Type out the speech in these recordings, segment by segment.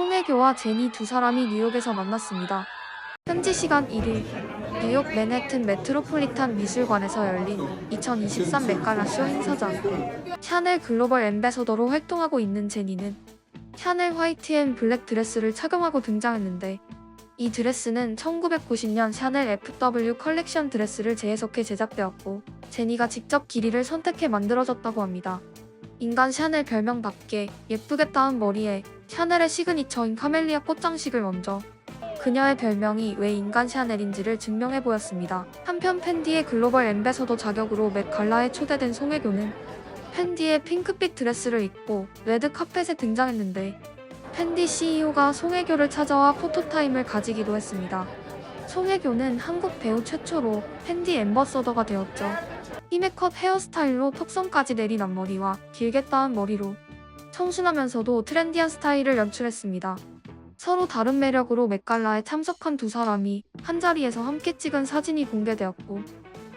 송혜교와 제니 두 사람이 뉴욕에서 만났습니다. 현지 시간 1일 뉴욕 맨해튼 메트로폴리탄 미술관에서 열린 2023 맥갈라쇼 행사장 샤넬 글로벌 엠베서더로 활동하고 있는 제니는 샤넬 화이트 앤 블랙 드레스를 착용하고 등장했는데 이 드레스는 1990년 샤넬 FW 컬렉션 드레스를 재해석해 제작되었고 제니가 직접 길이를 선택해 만들어졌다고 합니다. 인간 샤넬 별명답게 예쁘게 따은 머리에 샤넬의 시그니처인 카멜리아 꽃장식을 얹어 그녀의 별명이 왜 인간 샤넬인지를 증명해 보였습니다. 한편 팬디의 글로벌 엠베서더 자격으로 맷 갈라에 초대된 송혜교는 팬디의 핑크빛 드레스를 입고 레드 카펫에 등장했는데 팬디 CEO가 송혜교를 찾아와 포토타임을 가지기도 했습니다. 송혜교는 한국 배우 최초로 팬디 엠버서더가 되었죠. 히메컷 헤어스타일로 턱선까지 내린 앞머리와 길게 따은 머리로 청순하면서도 트렌디한 스타일을 연출했습니다. 서로 다른 매력으로 맥갈라에 참석한 두 사람이 한자리에서 함께 찍은 사진이 공개되었고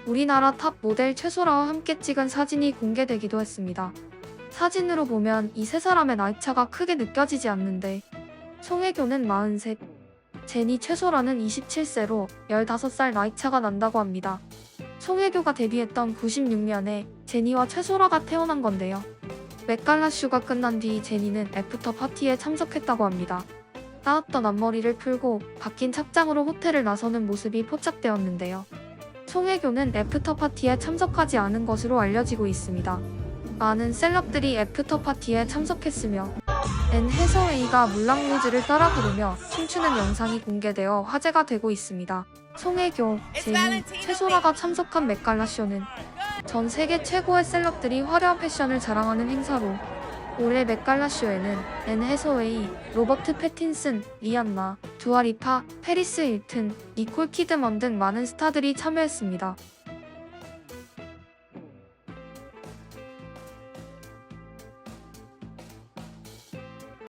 우리나라 탑 모델 최소라와 함께 찍은 사진이 공개되기도 했습니다. 사진으로 보면 이 세 사람의 나이차가 크게 느껴지지 않는데 송혜교는 43, 제니 최소라는 27세로 15살 나이차가 난다고 합니다. 송혜교가 데뷔했던 96년에 제니와 최소라가 태어난 건데요. 맥갈라 쇼가 끝난 뒤 제니는 애프터 파티에 참석했다고 합니다. 따왔던 앞머리를 풀고 바뀐 착장으로 호텔을 나서는 모습이 포착되었는데요. 송혜교는 애프터 파티에 참석하지 않은 것으로 알려지고 있습니다. 많은 셀럽들이 애프터 파티에 참석했으며 앤 해서웨이가 물랑루즈를 따라 부르며 춤추는 영상이 공개되어 화제가 되고 있습니다. 송혜교, 제니, 최소라가 참석한 맥갈라 쇼는 전 세계 최고의 셀럽들이 화려한 패션을 자랑하는 행사로 올해 맥갈라 쇼에는 앤 해서웨이, 로버트 패틴슨, 리안나, 두아리파, 페리스 힐튼, 니콜 키드먼 등 많은 스타들이 참여했습니다.